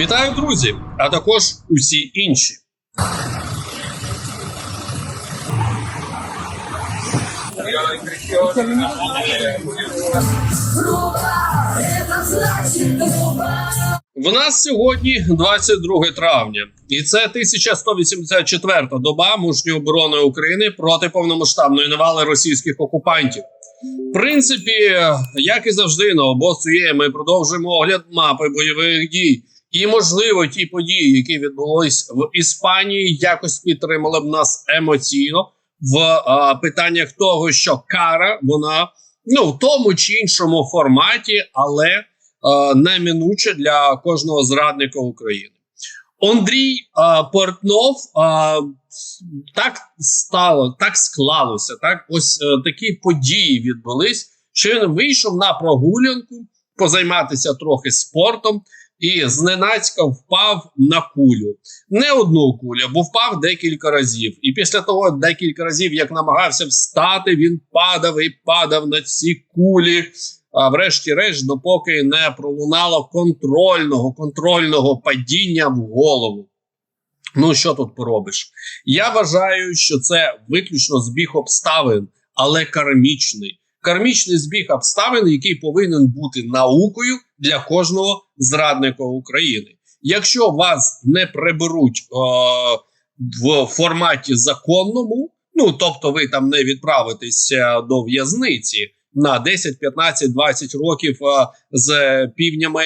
Вітаю, друзі, а також усі інші. В нас сьогодні 22 травня, і це 1184 доба мужньої оборони України проти повномасштабної навали російських окупантів. В принципі, як і завжди, на обосує, ми продовжуємо огляд мапи бойових дій. І, можливо, ті події, які відбулись в Іспанії, якось підтримали б нас емоційно в а, питаннях того, що кара вона ну в тому чи іншому форматі, але е, неминуче для кожного зрадника України. Андрій е, Портнов е, так стало, так склалося. Так, ось е, такі події відбулись, що він вийшов на прогулянку позайматися трохи спортом і зненацька впав на кулю. Не одну кулю, бо впав декілька разів. І після того, декілька разів, як намагався встати, він падав і падав на ці кулі. А врешті-решт, допоки не пролунало контрольного контрольного падіння в голову. Ну, що тут поробиш? Я вважаю, що це виключно збіг обставин, але кармічний. Кармічний збіг обставин, який повинен бути наукою для кожного зрадника України. Якщо вас не приберуть е, в форматі законному, ну тобто ви там не відправитеся до в'язниці на 10, 15, 20 років е, з півнями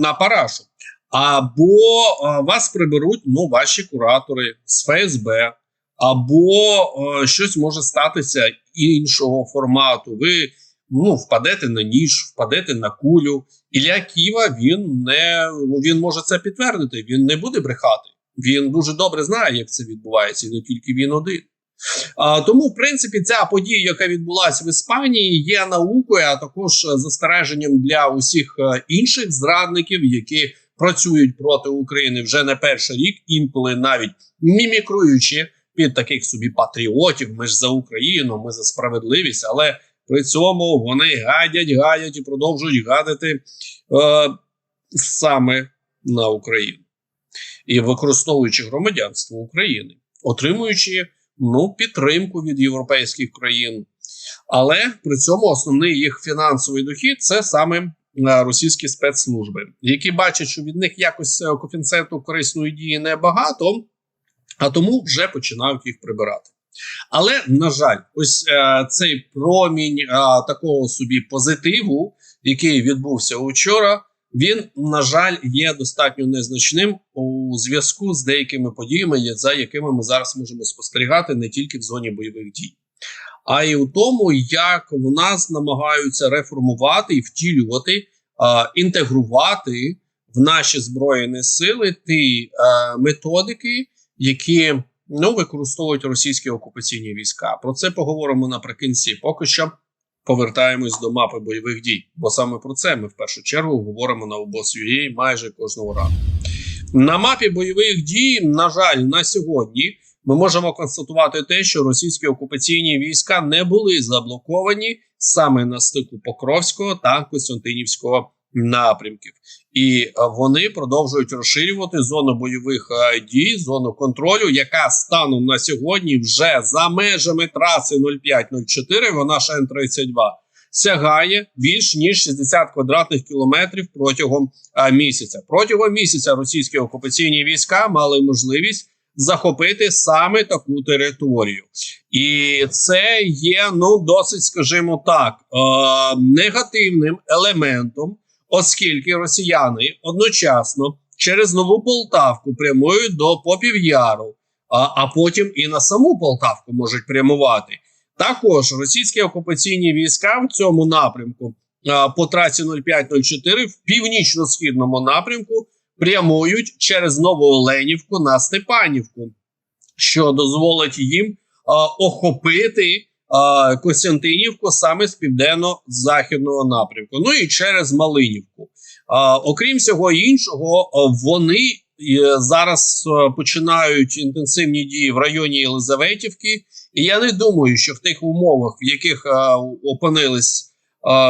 на парашу, або е, вас приберуть ну, ваші куратори з ФСБ, або е, щось може статися іншого формату. Ви ну, впадете на ніж, впадете на кулю. Ілля Ківа він не він може це підтвердити. Він не буде брехати. Він дуже добре знає, як це відбувається, і не тільки він один. А, тому, в принципі, ця подія, яка відбулася в Іспанії, є наукою, а також застереженням для усіх е, інших зрадників, які працюють проти України вже не перший рік, інколи навіть мімікруючи під таких собі патріотів. Ми ж за Україну, ми за справедливість, але при цьому вони гадять, гадять і продовжують гадати е, саме на Україну і використовуючи громадянство України, отримуючи ну, підтримку від європейських країн. Але при цьому основний їх фінансовий дохід це саме е, російські спецслужби, які бачать, що від них якось е, коефіцієнту корисної дії небагато, а тому вже починають їх прибирати. Але на жаль, ось е, цей промінь е, такого собі позитиву, який відбувся учора, він на жаль є достатньо незначним у зв'язку з деякими подіями, за якими ми зараз можемо спостерігати не тільки в зоні бойових дій, а й у тому, як в нас намагаються реформувати і втілювати, е, інтегрувати в наші збройні сили ті е, методики, які ну, використовують російські окупаційні війська. Про це поговоримо наприкінці. Поки що повертаємось до мапи бойових дій, бо саме про це ми в першу чергу говоримо на обос.ua майже кожного ранку. На мапі бойових дій, на жаль, на сьогодні ми можемо констатувати те, що російські окупаційні війська не були заблоковані саме на стику Покровського та Костянтинівського напрямків, і е, вони продовжують розширювати зону бойових е, дій, зону контролю, яка станом на сьогодні вже за межами траси 0504, вона шн 32 сягає більш ніж 60 квадратних кілометрів протягом місяця. Протягом місяця російські окупаційні війська мали можливість захопити саме таку територію, і це є ну досить, скажімо так, е, негативним елементом, оскільки росіяни одночасно через нову Полтавку прямують до Попів'яру, а, а потім і на саму Полтавку можуть прямувати. Також російські окупаційні війська в цьому напрямку а, по трасі 0504 в північно-східному напрямку прямують через Новооленівку на Степанівку, що дозволить їм а, охопити Костянтинівку саме з південно-західного напрямку. Ну і через Малинівку. Окрім всього іншого, вони е, зараз е, починають інтенсивні дії в районі Єлизаветівки. І я не думаю, що в тих умовах, в яких е, опинились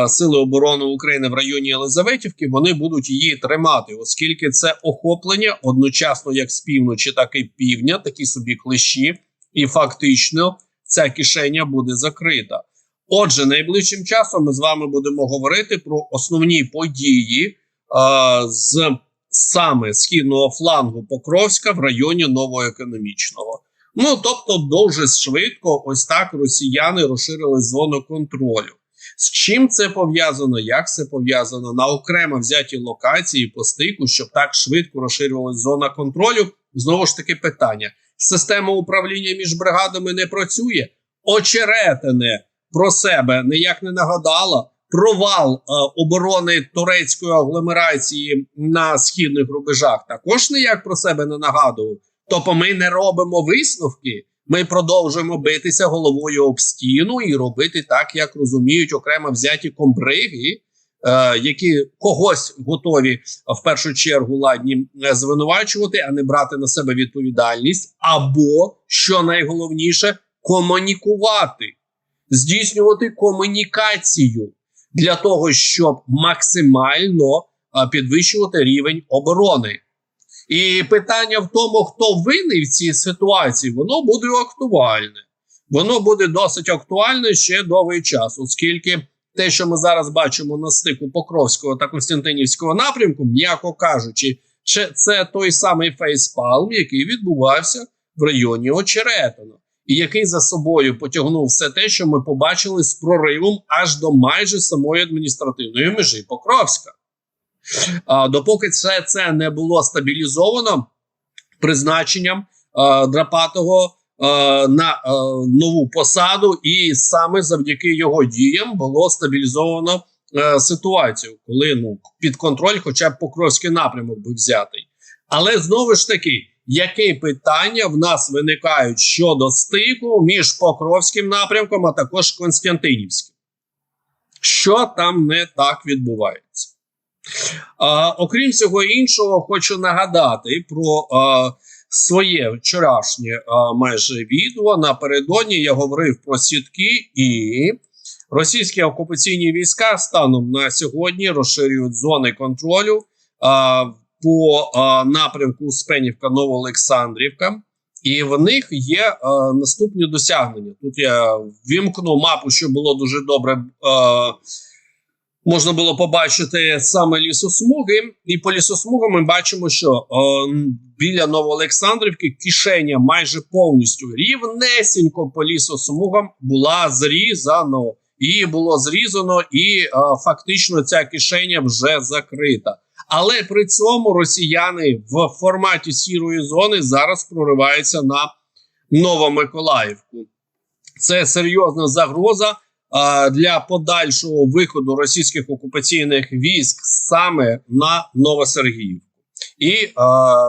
сили оборони України в районі Єлизаветівки, вони будуть її тримати, оскільки це охоплення одночасно як з півночі, так і півдня, такі собі клещі, і фактично ця кишеня буде закрита. Отже, найближчим часом ми з вами будемо говорити про основні події е, з саме східного флангу Покровська в районі новоекономічного. Ну тобто, дуже швидко, ось так росіяни розширили зону контролю. З чим це пов'язано? Як це пов'язано на окремо взяті локації по стику, щоб так швидко розширювалася зона контролю? Знову ж таки, питання: система управління між бригадами не працює. Очеретине про себе ніяк не нагадала. Провал е, оборони турецької агломерації на східних рубежах також ніяк про себе не нагадував. Тобто ми не робимо висновки. Ми продовжуємо битися головою об стіну і робити так, як розуміють окремо взяті комбриги, які когось готові е, в першу чергу ладні е, звинувачувати, а не брати на себе відповідальність, або що найголовніше комунікувати, здійснювати комунікацію для того, щоб максимально е, підвищувати рівень оборони. І питання в тому, хто винний в цій ситуації, воно буде актуальне. Воно буде досить актуальне ще довгий час, оскільки те, що ми зараз бачимо на стику Покровського та Костянтинівського напрямку, м'яко кажучи, це, той самий фейспалм, який відбувався в районі Очеретина, і який за собою потягнув все те, що ми побачили з проривом аж до майже самої адміністративної межі Покровська. А, допоки це, це не було стабілізовано призначенням а, Драпатого на нову посаду, і саме завдяки його діям було стабілізовано ситуацію, коли ну під контроль, хоча б Покровський напрямок був взятий. Але знову ж таки, які питання в нас виникають щодо стику між Покровським напрямком, а також Константинівським? Що там не так відбувається? А, окрім всього іншого, хочу нагадати про а, своє вчорашнє а, майже відео. Напередодні я говорив про сітки, і російські окупаційні війська станом на сьогодні розширюють зони контролю а, по а, напрямку Спенівка Новоолександрівка. І в них є е, наступні досягнення. Тут я вімкну мапу, що було дуже добре. Е, можна було побачити саме лісосмуги, і по лісосмугам ми бачимо, що біля Новоолександрівки кишеня майже повністю рівнесенько по лісосмугам була зрізано. Її було зрізано, і е, фактично ця кишеня вже закрита. Але при цьому росіяни в форматі сірої зони зараз прориваються на Новомиколаївку. Це серйозна загроза для подальшого виходу російських окупаційних військ саме на Новосергіївку і е,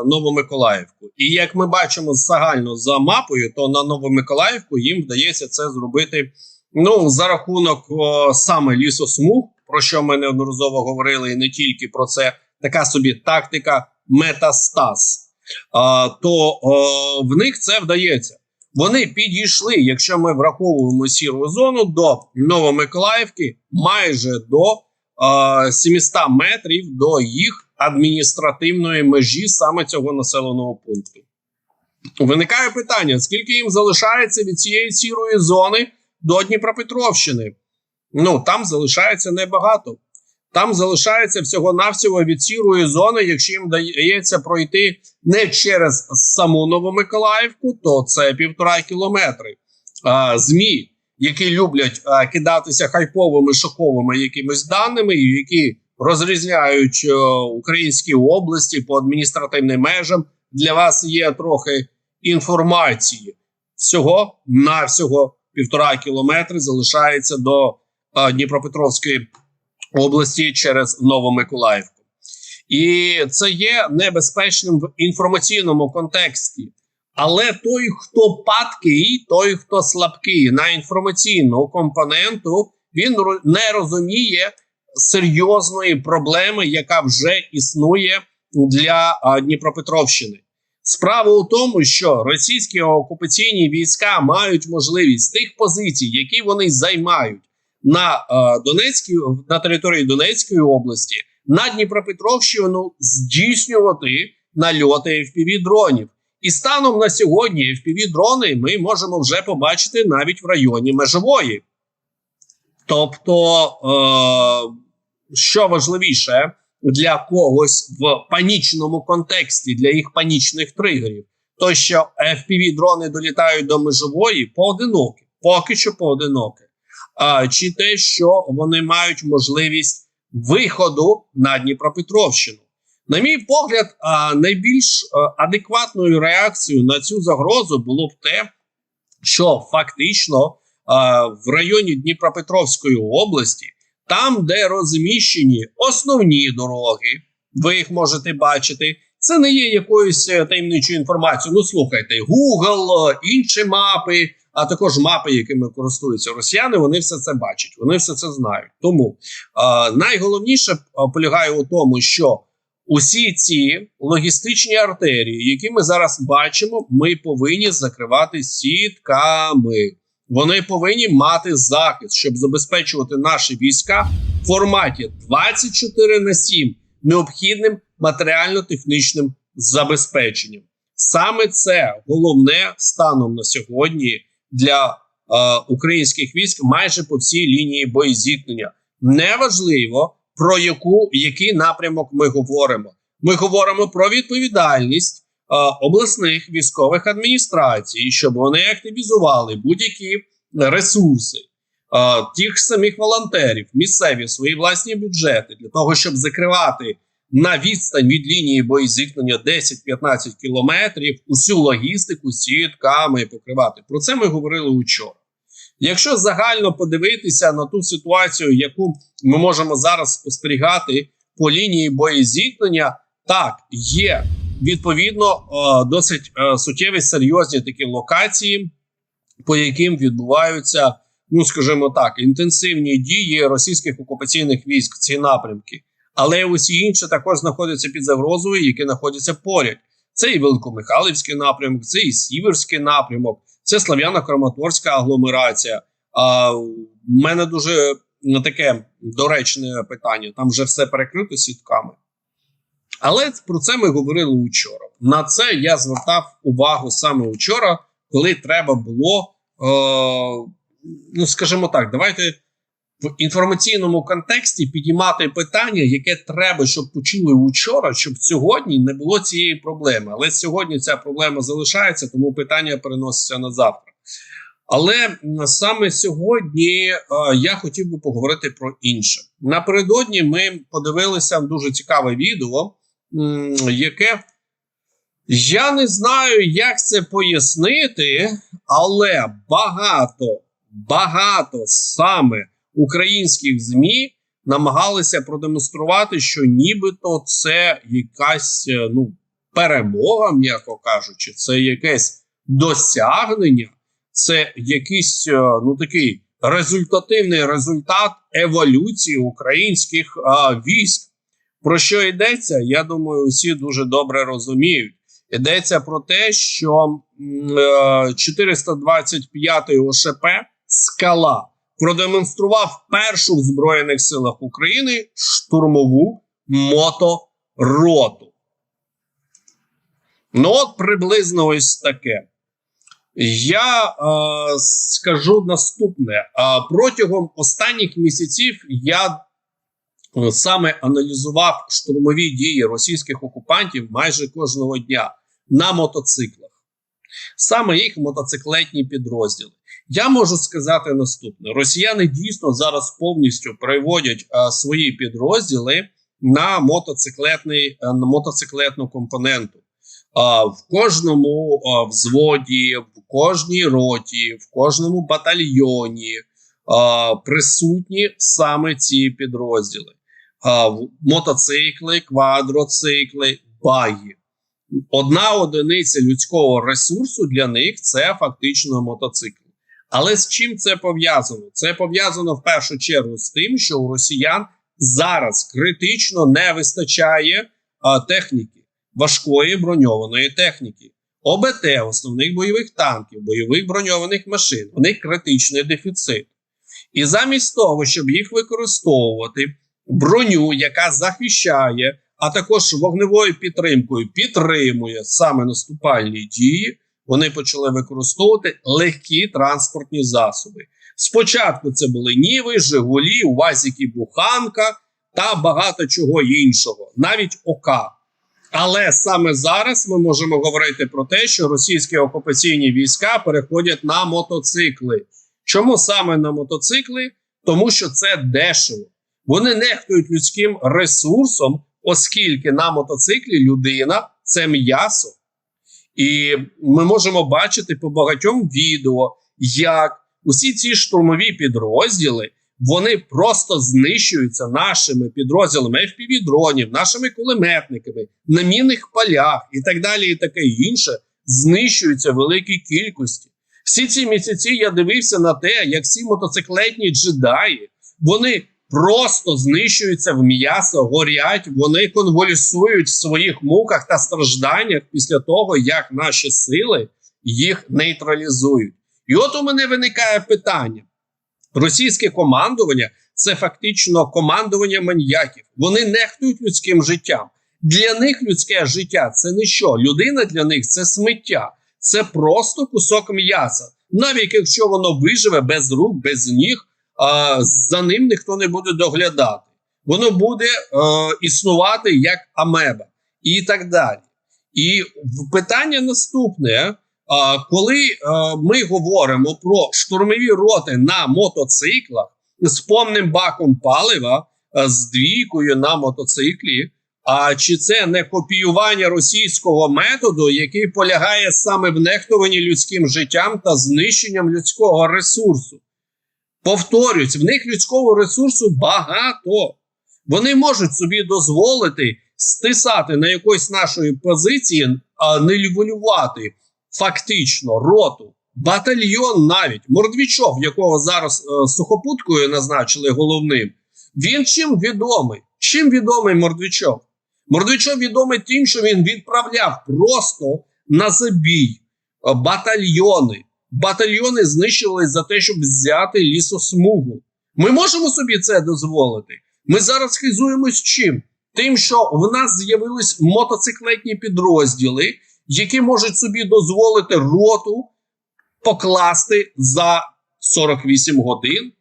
Новомиколаївку. І як ми бачимо загально за мапою, то на Новомиколаївку їм вдається це зробити ну за рахунок о, саме лісосмуг, про що ми неодноразово говорили, і не тільки про це така собі тактика метастаз. А, то о, в них це вдається. Вони підійшли, якщо ми враховуємо сіру зону до Новомиколаївки, майже до е, 700 метрів до їх адміністративної межі саме цього населеного пункту. Виникає питання: скільки їм залишається від цієї сірої зони до Дніпропетровщини? Ну там залишається небагато. Там залишається всього-навсього від сірої зони, якщо їм дається пройти не через саму Новомиколаївку, то це півтора кілометри. А, ЗМІ, які люблять а, кидатися хайповими шоковими якимись даними, і які розрізняють українські області по адміністративним межам. Для вас є трохи інформації. Всього на всього півтора кілометри залишається до а, Дніпропетровської області через Новомиколаївку. І це є небезпечним в інформаційному контексті. Але той, хто падкий, той, хто слабкий на інформаційну компоненту, він не розуміє серйозної проблеми, яка вже існує для Дніпропетровщини. Справа у тому, що російські окупаційні війська мають можливість тих позицій, які вони займають, на Донецькій на території Донецької області на Дніпропетровщину здійснювати нальоти fpv дронів. І станом на сьогодні fpv дрони ми можемо вже побачити навіть в районі межової. Тобто, е, що важливіше для когось в панічному контексті, для їх панічних тригерів, то що fpv дрони долітають до межової поодинокі, поки що поодинокі. А, чи те, що вони мають можливість виходу на Дніпропетровщину. На мій погляд, найбільш адекватною реакцією на цю загрозу було б те, що фактично в районі Дніпропетровської області, там, де розміщені основні дороги, ви їх можете бачити. Це не є якоюсь е, таємничою інформацією. Ну слухайте, Google, інші мапи, а також мапи, якими користуються росіяни. Вони все це бачать, вони все це знають. Тому е, найголовніше полягає у тому, що усі ці логістичні артерії, які ми зараз бачимо, ми повинні закривати сітками. Вони повинні мати захист, щоб забезпечувати наші війська в форматі 24 на 7 необхідним матеріально-технічним забезпеченням. Саме це головне станом на сьогодні для е, українських військ майже по всій лінії боєзіткнення. Неважливо про яку який напрямок ми говоримо. Ми говоримо про відповідальність обласних військових адміністрацій, щоб вони активізували будь-які ресурси е, тих самих волонтерів, місцеві свої власні бюджети для того, щоб закривати на відстань від лінії боєзіткнення 10-15 кілометрів усю логістику сітками покривати. Про це ми говорили учора. Якщо загально подивитися на ту ситуацію, яку ми можемо зараз спостерігати по лінії боєзіткнення, так є відповідно е, досить е, суттєві серйозні такі локації, по яким відбуваються, ну скажімо так, інтенсивні дії російських окупаційних військ ці напрямки. Але усі інші також знаходяться під загрозою, які знаходяться поряд. Це і Великомихайлівський напрямок, це і Сіверський напрямок, це Слав'яно-Краматорська агломерація. А в мене дуже таке доречне питання. Там вже все перекрито сітками. Але про це ми говорили вчора. На це я звертав увагу саме вчора, коли треба було, е, ну скажімо так, давайте в інформаційному контексті підіймати питання, яке треба, щоб почули вчора, щоб сьогодні не було цієї проблеми. Але сьогодні ця проблема залишається, тому питання переноситься на завтра. Але саме сьогодні е, я хотів би поговорити про інше. Напередодні ми подивилися дуже цікаве відео, яке я не знаю, як це пояснити, але багато, багато саме українських ЗМІ намагалися продемонструвати, що нібито це якась е, ну, перемога, м'яко кажучи, це якесь досягнення, це якийсь е, ну такий результативний результат еволюції українських а, військ. Про що йдеться? Я думаю, усі дуже добре розуміють. Йдеться про те, що м, е, 425 ОШП скала продемонстрував першу в Збройних силах України штурмову мотороту. Ну, от приблизно ось таке. Я е, скажу наступне: протягом останніх місяців я саме аналізував штурмові дії російських окупантів майже кожного дня на мотоциклах, саме їх мотоциклетні підрозділи. Я можу сказати наступне: Росіяни дійсно зараз повністю переводять а, свої підрозділи на мотоциклетний на мотоциклетну компоненту. А, в кожному а, взводі, в кожній роті, в кожному батальйоні а, присутні саме ці підрозділи: мотоцикли, квадроцикли, баги. Одна одиниця людського ресурсу для них це фактично мотоцикл. Але з чим це пов'язано? Це пов'язано в першу чергу з тим, що у росіян зараз критично не вистачає а, техніки, важкої броньованої техніки, ОБТ, основних бойових танків, бойових броньованих машин. У них критичний дефіцит. І замість того, щоб їх використовувати, броню, яка захищає, а також вогневою підтримкою підтримує саме наступальні дії, вони почали використовувати легкі транспортні засоби. Спочатку це були Ніви, Жигулі, Уазіки, Буханка та багато чого іншого, навіть ОКА. Але саме зараз ми можемо говорити про те, що російські окупаційні війська переходять на мотоцикли. Чому саме на мотоцикли? Тому що це дешево. Вони нехтують людським ресурсом, оскільки на мотоциклі людина це м'ясо. І ми можемо бачити по багатьом відео, як усі ці штурмові підрозділи вони просто знищуються нашими підрозділами FPV-дронів, нашими кулеметниками, на мінних полях і так далі, і таке інше, знищуються великій кількості. Всі ці місяці я дивився на те, як ці мотоциклетні джедаї вони просто знищуються в м'ясо, горять, вони конвульсують в своїх муках та стражданнях після того, як наші сили їх нейтралізують. І от у мене виникає питання: російське командування це фактично командування маньяків. Вони нехтують людським життям. Для них людське життя це не що. Людина для них це сміття, це просто кусок м'яса. Навіть якщо воно виживе без рук, без ніг, за ним ніхто не буде доглядати. Воно буде е, існувати як амеба і так далі. І питання наступне: а, коли е, ми говоримо про штурмові роти на мотоциклах з повним баком палива, е, з двійкою на мотоциклі. А чи це не копіювання російського методу, який полягає саме в нехтуванні людським життям та знищенням людського ресурсу? Повторюсь, в них людського ресурсу багато. Вони можуть собі дозволити стисати на якоїсь нашої позиції, а не нівелювати фактично роту, батальйон навіть Мордвічов, якого зараз е, сухопуткою назначили головним. Він чим відомий? Чим відомий Мордвічов? Мордвічов відомий тим, що він відправляв просто на забій е, батальйони. Батальйони знищували за те, щоб взяти лісосмугу. Ми можемо собі це дозволити. Ми зараз хизуємось чим? Тим, що в нас з'явились мотоциклетні підрозділи, які можуть собі дозволити роту покласти за 48 годин.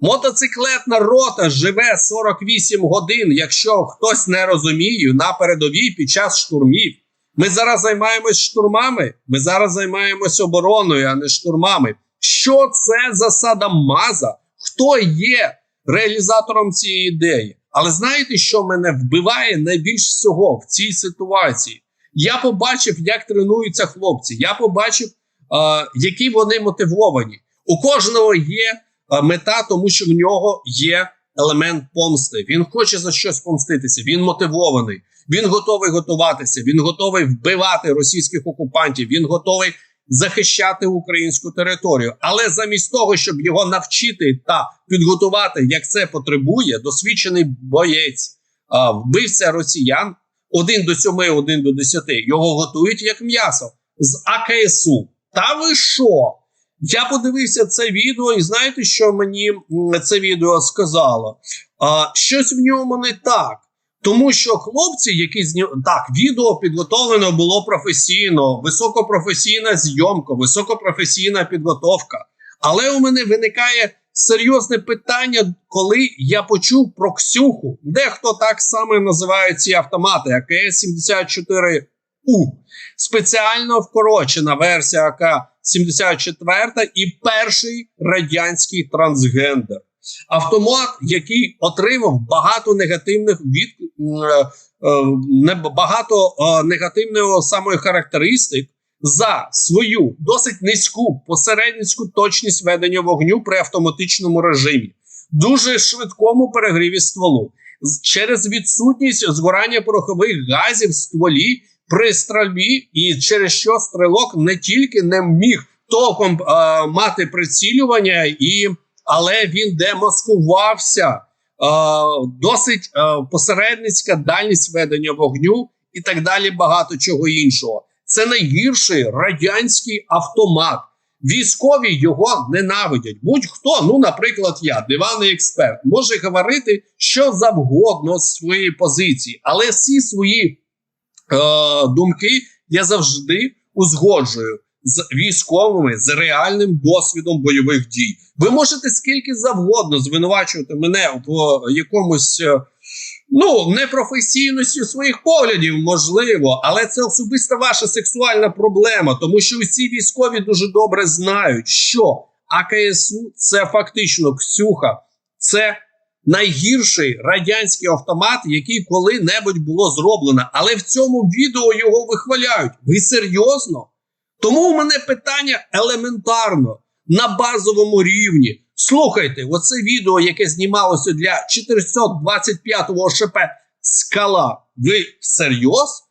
Мотоциклетна рота живе 48 годин, якщо хтось не розуміє, на передовій під час штурмів. Ми зараз займаємось штурмами, ми зараз займаємось обороною, а не штурмами. Що це за садамаза? Хто є реалізатором цієї ідеї? Але знаєте, що мене вбиває найбільш всього в цій ситуації? Я побачив, як тренуються хлопці. Я побачив, е, які вони мотивовані. У кожного є е, мета, тому що в нього є елемент помсти. Він хоче за щось помститися. Він мотивований. Він готовий готуватися. Він готовий вбивати російських окупантів. Він готовий захищати українську територію. Але замість того, щоб його навчити та підготувати, як це потребує, досвідчений боєць, а, вбивця росіян один до сьоми, один до десяти. Його готують як м'ясо з АКСУ. Та ви що? Я подивився це відео, і знаєте, що мені це відео сказало? А, щось в ньому не так. Тому що хлопці, які зні... так, відео підготовлено було професійно, високопрофесійна зйомка, високопрофесійна підготовка. Але у мене виникає серйозне питання, коли я почув про Ксюху. Дехто так само називає ці автомати, АКС-74У. Спеціально вкорочена версія АК-74 і перший радянський трансгендер. Автомат, який отримав багато негативних від е, е, багато е, негативного самої характеристик за свою досить низьку посередницьку точність ведення вогню при автоматичному режимі, дуже швидкому перегріві стволу, через відсутність згорання порохових газів в стволі при стрільбі, і через що стрілок не тільки не міг толком е, мати прицілювання і але він демаскувався. Е, досить е, посередницька дальність ведення вогню і так далі. Багато чого іншого. Це найгірший радянський автомат, Військові його ненавидять. Будь-хто, ну, наприклад, я, диваний експерт, може говорити що завгодно з своєї позиції, але всі свої е, думки я завжди узгоджую з військовими з реальним досвідом бойових дій. Ви можете скільки завгодно звинувачувати мене в якомусь. е, Ну, непрофесійності своїх поглядів, можливо, але це особиста ваша сексуальна проблема, тому що усі військові дуже добре знають, що АКСУ це фактично Ксюха, це найгірший радянський автомат, який коли-небудь було зроблено. Але в цьому відео його вихваляють. Ви серйозно? Тому у мене питання елементарно на базовому рівні. Слухайте, оце відео, яке знімалося для 425-го ШП Скала. Ви всерйоз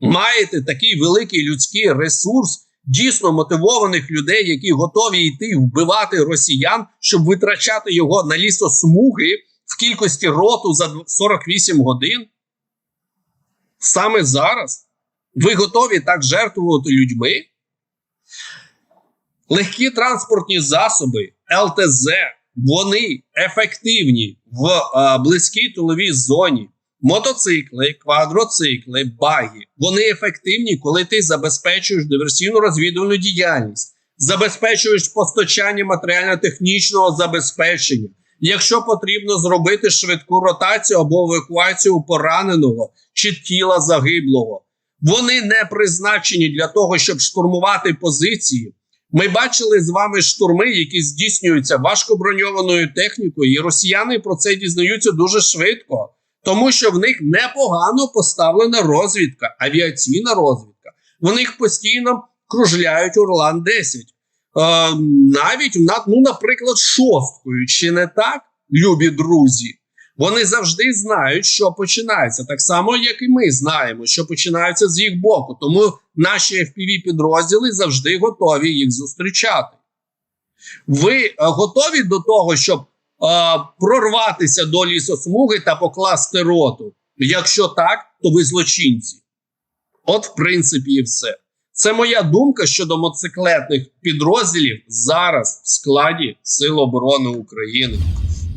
маєте такий великий людський ресурс дійсно мотивованих людей, які готові йти вбивати росіян, щоб витрачати його на лісосмуги в кількості роту за 48 годин? Саме зараз ви готові так жертвувати людьми? Легкі транспортні засоби ЛТЗ вони ефективні в е, близькій тиловій зоні. Мотоцикли, квадроцикли, баги. Вони ефективні, коли ти забезпечуєш диверсійну розвідувальну діяльність, забезпечуєш постачання матеріально-технічного забезпечення. Якщо потрібно зробити швидку ротацію або евакуацію пораненого чи тіла загиблого, вони не призначені для того, щоб штурмувати позиції. Ми бачили з вами штурми, які здійснюються важкоброньованою технікою, і росіяни про це дізнаються дуже швидко, тому що в них непогано поставлена розвідка, авіаційна розвідка. В них постійно кружляють Орлан 10. Е, навіть ну, наприклад, шосткою, чи не так, любі друзі. Вони завжди знають, що починається, так само, як і ми знаємо, що починається з їх боку. Тому наші fpv підрозділи завжди готові їх зустрічати. Ви е, готові до того, щоб е, прорватися до лісосмуги та покласти роту? Якщо так, то ви злочинці. От, в принципі, і все. Це моя думка щодо мотоциклетних підрозділів зараз в складі Сил оборони України.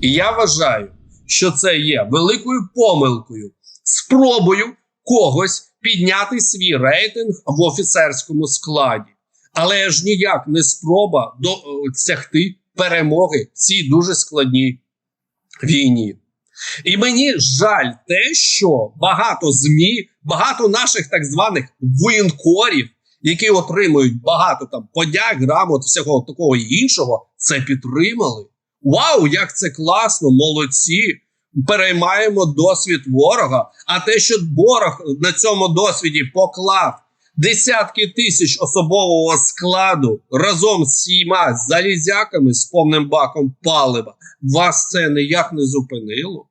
І я вважаю, що це є великою помилкою, спробою когось підняти свій рейтинг в офіцерському складі, але ж ніяк не спроба досягти перемоги в цій дуже складній війні. І мені жаль те, що багато ЗМІ, багато наших так званих воєнкорів, які отримують багато там подяк, грамот, всього такого і іншого, це підтримали. Вау, як це класно, молодці! Переймаємо досвід ворога. А те, що ворог на цьому досвіді поклав десятки тисяч особового складу разом з всіма залізяками з повним баком палива, вас це ніяк не зупинило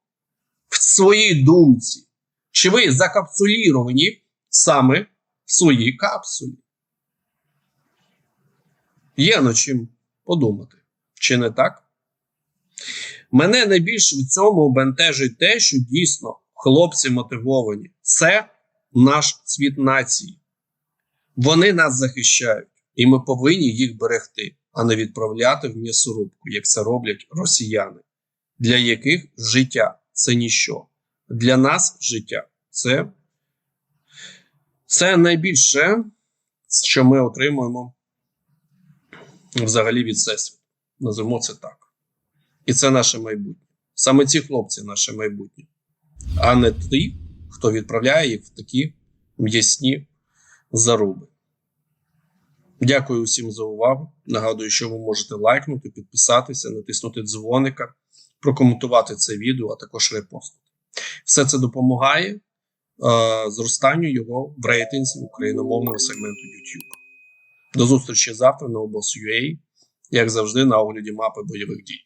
в своїй думці. Чи ви закапсуліровані саме в своїй капсулі? Є над чим подумати, чи не так? Мене найбільше в цьому бентежить те, що дійсно хлопці мотивовані. Це наш цвіт нації. Вони нас захищають, і ми повинні їх берегти, а не відправляти в м'ясорубку, як це роблять росіяни, для яких життя це ніщо. Для нас життя це, це найбільше, що ми отримуємо взагалі від всесвіту. Називаємо це так. І це наше майбутнє. Саме ці хлопці наше майбутнє, а не ті, хто відправляє їх в такі м'ясні заруби. Дякую усім за увагу. Нагадую, що ви можете лайкнути, підписатися, натиснути дзвоника, прокоментувати це відео, а також репостити. Все це допомагає е, зростанню його в рейтинзі україномовного сегменту YouTube. До зустрічі завтра на обос.ua, як завжди, на огляді мапи бойових дій.